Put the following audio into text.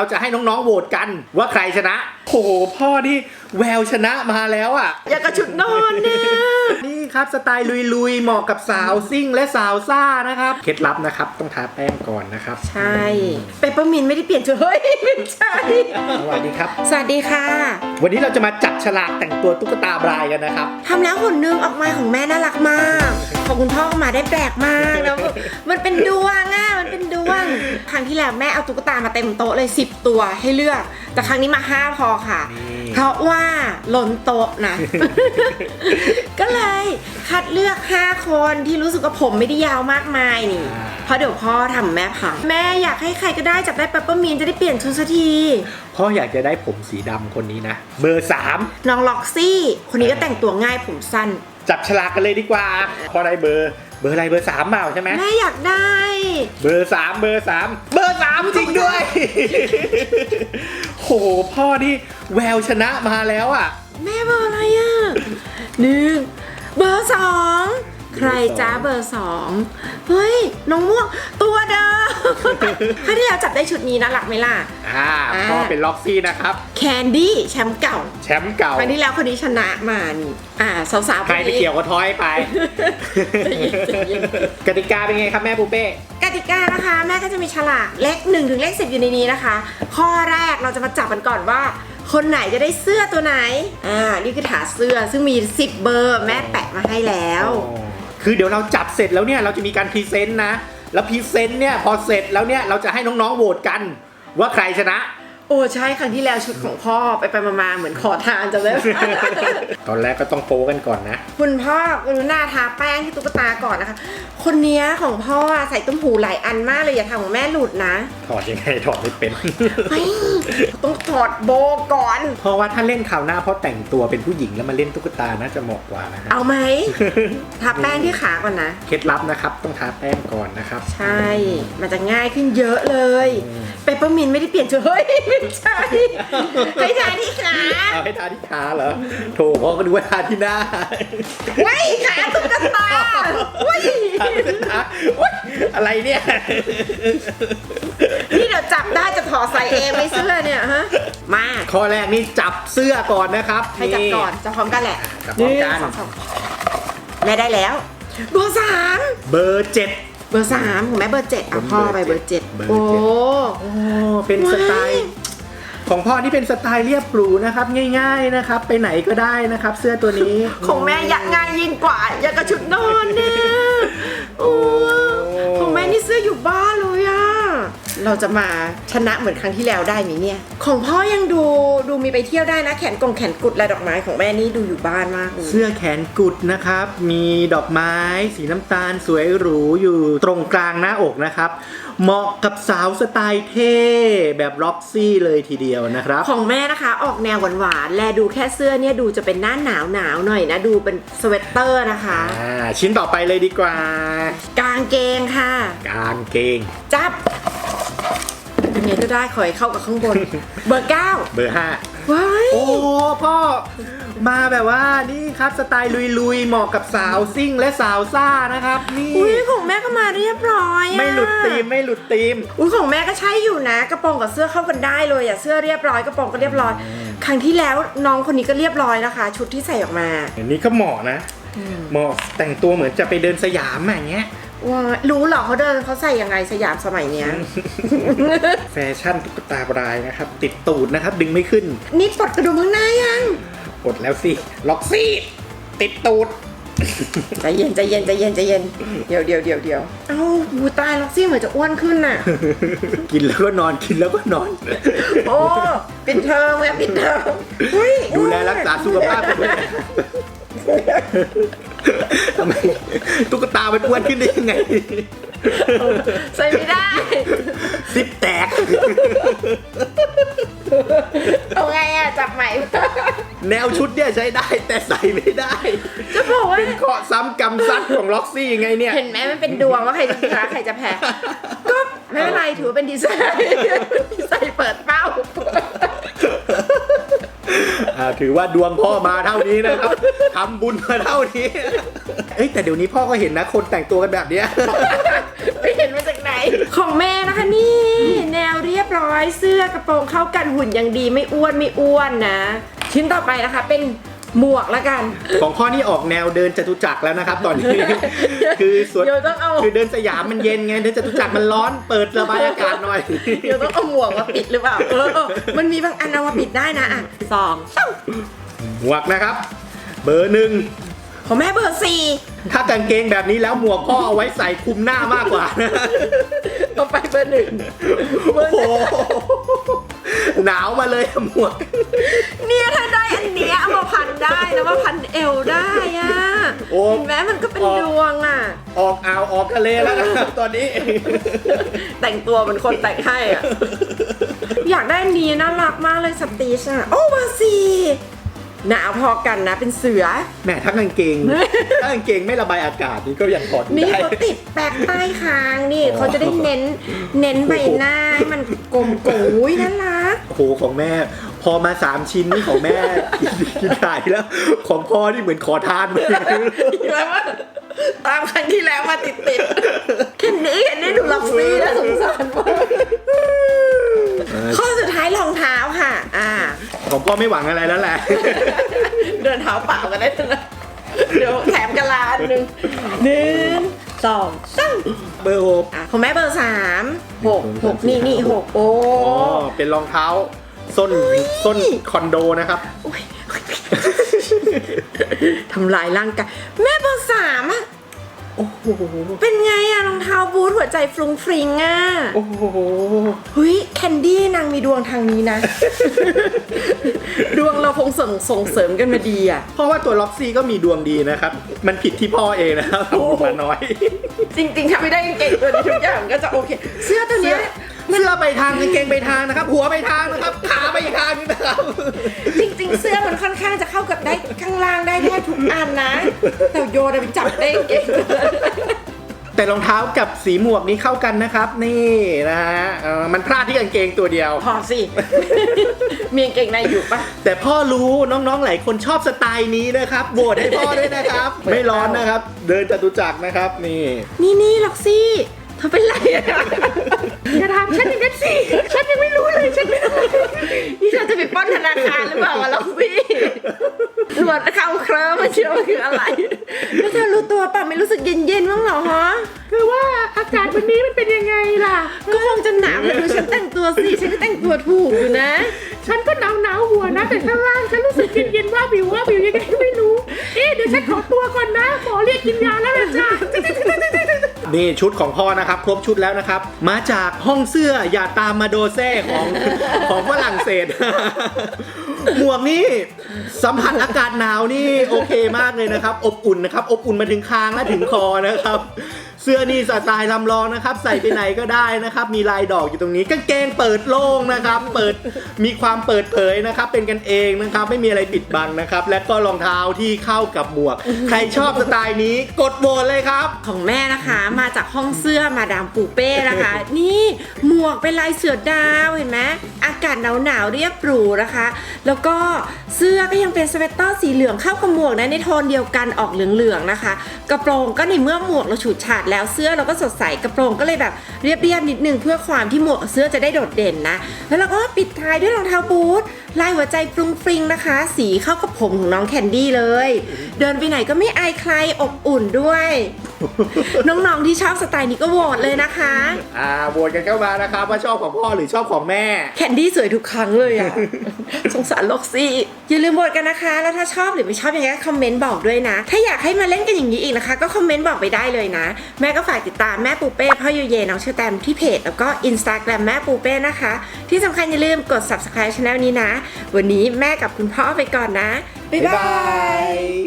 เราจะให้น้องๆโหวตกันว่าใครชนะ โอ้โหพ่อนี่แววชนะมาแล้วอะ อยากกระชุดนอนเนี่ยนี่ ครับ สไตล์ลุยๆ เหมาะกับสาวซิ่งและสาวซ่านะครับ เคล็ดลับนะครับ ต้องทาแป้งก่อนนะครับใช่เปปเปอร์มินไม่ได้เปลี่ยนชุดเฮ้ยไม่ใช่ สวัสดีครับ สวัสดีค่ะวันนี้เราจะมาจับฉลากแต่งตัวตุ๊กตาบรายกันนะครับ ทำแล้วหุ่นนึงออกมาของแม่น่ารักมาก ของคุณพ่อออกมาได้แปลกมากแล้วมันเป็นดวงอะมันเป็นดวงครั้งที่แล้วแม่เอาตุ๊กตามาเต็มโต๊ะเลย 10 ตัวให้เลือก แต่ครั้งนี้มา 5 พอค่ะนี่เพราะว่าล้นโต๊ะนะก็เลย คัดเลือก 5 คนที่รู้สึกว่าผมไม่ได้ยาวมากมายนี่ เพราะเดี๋ยวพ่อทำแม่พังแม่อยากให้ใครก็ได้จับได้เปปเปอร์มินจะได้เปลี่ยนชุดสักที พ่ออยากจะได้ผมสีดำคนนี้นะ เบอร์สามน้องล็อกซี่ คนนี้ก็แต่งตัวง่ายผมสั้น จับฉลากกันเลยดีกว่าพ่อได้เบอร์เบอร์อะไรเบอร์สามเปล่าใช่ไหมแม่อยากได้ เบอร์สามเบอร์สามเบอร์สามจริงด้วย โหพ่อนี่แววชนะมาแล้วอะ แม่เบอร์อะไรอะหนึ่ง เบอร์สองใครจ้าเบอร์สองเฮ้ย น้องม่วงตัวเดิมครั้งที่แล้วจับได้ชุดนี้นะหลักไหมล่ะ อ่าอ่า พ่อเป็นล็อกซี่นะครับ แคนดี้แชมป์เก่าแชมป์เก่า ครั้งที่แล้วคนนี้ชนะมานี่อ่าสาวๆใครไปเกี่ยวกับทอยไปใจเย็นใจเย็น กติกาเป็นไงครับแม่ปูเป้ กติกานะคะ แม่ก็จะมีฉลากเลข1ถึงเลข10อยู่ในนี้นะคะ ข้อแรกเราจะมาจับกันก่อนว่า คนไหนจะได้เสื้อตัวไหน อ่า นี่คือถาเสื้อซึ่งมี 10 เบอร์แม่แปะมาให้แล้ว คือเดี๋ยวเราจับเสร็จแล้วเนี่ยเราจะมีการพรีเซนต์นะ แล้วพรีเซนต์เนี่ยพอเสร็จแล้วเนี่ยเราจะให้น้องๆโหวตกันว่าใครชนะ โอ้ใช่ครั้งที่แล้วชุดของพ่อไปไปๆมาๆเหมือนขอทานจำได้ไหม ตอนแรกก็ต้องโป๊กันก่อนนะ คุณพ่อกรุณาทาแป้งที่ตุ๊กตาก่อนนะคะ คนเนี้ยของพ่ออะใส่ต้มหูหลายอันมากเลยอย่าทำของแม่หลุดนะถอดยังไงถอดไม่เป็นเฮ้ยต้องถอดโบก่อน เพราะว่าถ้าเล่นข่าวหน้าเพราะแต่งตัวเป็นผู้หญิงแล้วมาเล่นตุ๊กตาน่าจะเหมาะกว่านะฮะเอาไหมทาแป้งที่ขาก่อนนะ เคล็ดลับนะครับต้องทาแป้งก่อนนะครับ ใช่ มันจะง่ายขึ้นเยอะเลย เปปเปอร์มินไม่ได้เปลี่ยนชุดเฮ้ยไม่ใช่ให้ทาที่ขาเอาให้ทาที่ขาเหรอโถพ่อก็ดูว่าทาที่หน้าไว้ขาตุ๊กตาไว้ทาที่หน้าโอ๊ยอะไรเนี่ยนี่เดี๋ยวจับได้จะถอดใส่เองไม่เสื้อเนี่ยฮะ มาข้อแรกนี่จับเสื้อก่อนนะครับให้จับก่อนจะพร้อมกันแหละจับพร้อมกันหงสงสามแม่ได้แล้วเบอร์สามเบอร์เจ็ดเบอร์สามของแม่เบอร์เจ็ดอะพ่อไปเบอร์เจ็ดเบอร์โอ้เจ็ดโอ้เป็นสไตล์ ของพ่อนี่เป็นสไตล์เรียบหรูนะครับ ง่ายๆนะครับ ไปไหนก็ได้นะครับ เสื้อตัวนี้ ของแม่อยากง่ายยิ่งกว่าอยากกระชุดนอนเนี่ยโอ้ของแม่นี่เสื้ออยู่บ้านเลยอะเราจะมาชนะเหมือนครั้งที่แล้วได้ไหมเนี่ย ของพ่อยังดูดูมีไปเที่ยวได้นะแขนกงแขนกุดลายดอกไม้ของแม่นี่ดูอยู่บ้านมากเลยเสื้อแขนกุดนะครับ มีดอกไม้ สีน้ำตาลสวยหรูอยู่ตรงกลางหน้าอกนะครับ เหมาะกับสาวสไตล์เท่แบบร็อกซี่เลยทีเดียวนะครับ ของแม่นะคะออกแนวหวานๆ แลดูแค่เสื้อเนี่ยดูจะเป็นหน้าหนาวหนาวๆหน่อยนะ ดูเป็นสเวตเตอร์นะคะ อ่า ชิ้นต่อไปเลยดีกว่า กางเกงค่ะ กางเกง จับยังไงก็ได้ขอให้เข้ากับข้างบน เบอร์เก้าเบอร์ห้าว้ายโอ้พ่อ มาแบบว่านี่ครับสไตล์ลุยๆ เหมาะกับสาวซิ่งและสาวซ่านะครับ นี่อุ้ยของแม่ก็มาเรียบร้อยอะไม่หลุดตีมไม่หลุดตีม อุ้ยของแม่ก็ใช้อยู่นะ กระโปรงกับเสื้อเข้ากันได้เลยอะเสื้อเรียบร้อยกระโปรงก็เรียบร้อย ครั้งที่แล้วน้องคนนี้ก็เรียบร้อยนะคะ ชุดที่ใส่ออกมาอันนี้ก็เหมาะนะเหมาะแต่งตัวเหมือนจะไปเดินสยามอะอย่างเงี้ยว้ายรู้เหรอเขาเดินเขาใส่ยังไงสยามสมัยเนี้ย แฟชั่นตุ๊กตาบรายนะครับ ติดตูดนะครับ ดึงไม่ขึ้น นี่ปลดกระดุมข้างหน้ายัง กดแล้วสิ ล็อกซี่ ติดตูด ใจเย็นใจเย็นใจเย็นใจเย็นเดี๋ยวเดี๋ยวเดี๋ยวเดี๋ยวเอ้าบูตายล็อกซี่เหมือนจะอ้วนขึ้นน่ะ กินแล้วก็นอน กินแล้วก็นอน โอ้ปิดเทอมไงปิดเทอมอุ๊ยดูแลรักษาสุขภาพกันด้วยทำไมตุ๊กตามันอ้วนขึ้นได้ยังไง ใส่ไม่ได้ ซิปแตกเอาไงอะ จับใหม่ แนวชุดเนี่ยใช้ได้แต่ใส่ไม่ได้ จะบอกว่า เป็นเคราะห์ซ้ำกรรมซัดของล็อกซี่ไงเนี่ย เห็นไหมมันเป็นดวงว่าใครจะชนะใครจะแพ้ ก็ไม่เป็นไรถือว่าเป็นดีไซน์ดีไซน์เปิดเป้า อ่าถือว่าดวงพ่อมาเท่านี้นะครับทำบุญมาเท่านี้ เอ้ยแต่เดี๋ยวนี้พ่อก็เห็นนะ คนแต่งตัวกันแบบเนี้ย ไม่เห็นมาจากไหน ของแม่ รียบร้อยอยเสื้อกระโปรงเข้ากันหุ่นยังดีไม่อ้วนไม่อ้วนนะ ชิ้นต่อไปนะคะเป็นหมวกละกัน ของพ่อนี่ออกแนวเดินจตุจักรแล้วนะครับ ตอนนี้ คือสวนเดี๋ยวต้องเอา คือเดินสยามมันเย็นไงเดินจตุจักรมันร้อนเปิดระบายอากาศหน่อย เดี๋ยวต้องเอาหมวกมาปิดหรือเปล่าเออเออมันมีบางอันเอามาปิดได้นะอะสองสามหมวกนะครับ เบอร์หนึ่งของแม่เบอร์สี่ ถ้ากางเกงแบบนี้แล้วหมวกพ่อเอาไว้ใส่คลุมหน้ามากกว่านะต่อไปเบอร์หนึ่งเบอโอ้ร์โหหนาวมาเลยอะหมวก เนี่ยถ้าได้อันเนี้ยเอามาพันได้แล้วว่าพันเอวได้อะโอ้ เห็นไหมมันก็เป็นดวงอะ ออกอ่าวออกทะเลแล้วนะครับตอนนี้ แต่งตัวเหมือนคนแต่งให้อะ อยากได้อันนี้น่ารักมากเลยสตีชอะ โอ้เบอร์สี่ หนาวพอกันนะเป็นเสือ แหมถ้ากางเกง ถ้ากางเกงไม่ระบายอากาศนี่ก็ยังพอดูนี่ได้ เขาติดแปะใต้คางนี่อ๋อเขาจะได้เน้นเน้นใบหน้าให้มันกลมโกยน่ารัก โอ้โหของแม่ พอมาสามชิ้นนี่ของแม่ กินขายแล้ว ของพ่อนี่เหมือนขอทานเลยแล้วว่าตามครั้งที่แล้วมาติดติดๆแค่นี้แค่นี้ดูลับซี่แล้วสงสารมาก ข้อสุดท้ายรองเท้าค่ะ อ่าของพ่อไม่หวังอะไรแล้วแหละ เดินเท้าเปล่ากันได้นะเดี๋ยวแถมกะลาอันหนึ่งหนึ่งสองสามเบอร์หกอะของแม่เบอร์สามหกหกนี่นี่หกโอ้ อ๋อเป็นรองเท้าส้นส้นคอนโดนะครับโอ้ยทำลายร่างกายแม่เบอร์สามอะโอ้โห เป็นไงอะ รองเท้าบูทหัวใจฟรุงฟริงอะโอ้โหเฮ้ยแคนดี้นางมีดวงทางนี้นะ ดวงเราคงส่งส่งเสริมกันมาดีอะเพราะว่าตัวล็อกซี่ก็มีดวงดีนะครับ มันผิดที่พ่อเองนะครับทำออกมาน้อย จริงๆถ้าไม่ได้กางเกงตัวนี้ทุกอย่างก็จะโอเค เสื้อตัวเนี้ยเสื้อไปทางกางเกงไปทางนะครับ หัวไปทางนะครับ ขาไปอีกทางนึงนะครับ จริง ๆ เสื้อมันค่อนข้างจะเข้ากับได้ข้างล่างได้แทบทุกอันนะ แต่โยนเอาไปจับได้กางเกง แต่รองเท้ากับสีหมวกนี้เข้ากันนะครับ นี่นะฮะเอ่อมันพลาดที่กางเกงตัวเดียว พอสิ มีกางเกงในอยู่ปะ แต่พ่อรู้น้องๆหลายคนชอบสไตล์นี้นะครับโหวตให้พ่อด้วยนะครับ ไม่ร้อนนะครับ เดินจตุจักรนะครับนี่ นี่นี่ล็อกซี่ เธอเป็นไรอะอย่าถามฉันอย่างนั้นสิฉันยังไม่รู้เลยฉันไม่รู้นี่เธอจะไปปล้นธนาคารหรือเปล่าวะล็อกซี่ตรวจเขาเคลิ้มมาเชื่อว่าคืออะไร แล้วเธอรู้ตัวป่ะไม่รู้สึกเย็นๆบ้างเหรอฮะคือว่าอากาศวันนี้มันเป็นยังไงล่ะ ก็คงจะหนาวเลยดูฉันแต่งตัวสิฉันก็แต่งตัวถูกอยู่นะ ฉันก็หนาวหนาวๆหัวนะ แต่ข้างล่างฉันรู้สึกเย็นเย็นๆว่าบิวว่าบิวยังไงก็ไม่รู้ เอ๊ะเดี๋ยวฉันขอตัวก่อนนะหมอเรียกกินยาแล้วนะจ๊ะ นี่ชุดของพ่อนะครับ ครบชุดแล้วนะครับ มาจากห้องเสื้ออย่าตามมาโดเซ่ของ ของฝรั่งเศส หมวกนี่สัมผัสอากาศหนาวนี่โอเคมากเลยนะครับ อบอุ่นนะครับ อบอุ่นมาถึงคางและถึงคอนะครับ เสื้อนี่สไตล์ลำลองนะครับ ใส่ไปไหนก็ได้นะครับ มีลายดอกอยู่ตรงนี้กางเกงเปิดโล่งนะครับ เปิดมีความเปิดเผยนะครับ เป็นกันเองนะครับ ไม่มีอะไรปิดบังนะครับ และก็รองเท้าที่เข้ากับหมวก ใครชอบสไตล์นี้กดโหวตเลยครับ ของแม่นะคะมาจากห้องเสื้อมาดามปูเป้นะคะ นี่หมวกเป็นลายเสือดาวเห็นไหมอากาศหนาวหนาวๆเรียบหรูนะคะ แล้วก็เสื้อก็ยังเป็นสเวตเตอร์สีเหลืองเข้ากับหมวกนะในโทนเดียวกันออกเหลืองๆนะคะ กระโปรงก็ในเมื่อหมวกเราฉูดฉาดแล้วเสื้อเราก็สดใสกระโปรงก็เลยแบบเรียบๆนิดนึงเพื่อความที่หมวกกับเสื้อจะได้โดดเด่นนะ แล้วเราก็ปิดท้ายด้วยรองเท้าบูทลายหัวใจฟรุงฟริงนะคะ สีเข้ากับผมของน้องแคนดี้เลย เดินไปไหนก็ไม่อายใครอบอุ่นด้วย น้องๆที่ชอบสไตล์นี้ก็โหวตเลยนะคะ อ่าโหวตกันเข้ามานะครับว่าชอบของพ่อหรือชอบของแม่ แคนดี้สวยทุกครั้งเลยอะสงสารล็อกซี่ อย่าลืมโหวตกันนะคะ แล้วถ้าชอบหรือไม่ชอบยังไงก็คอมเมนต์บอกด้วยนะ ถ้าอยากให้มาเล่นกันอย่างนี้อีกนะคะ ก็คอมเมนต์บอกไปได้เลยนะ แม่ก็ฝากติดตามแม่ปูเป้พ่อยูเยน้องเชอแตมที่เพจแล้วก็อินสตาแกรมแม่ปูเป้นะคะ ที่สำคัญอย่าลืมกด subscribe channel นี้นะ วันนี้แม่กับคุณพ่อไปก่อนนะบ๊ายบายย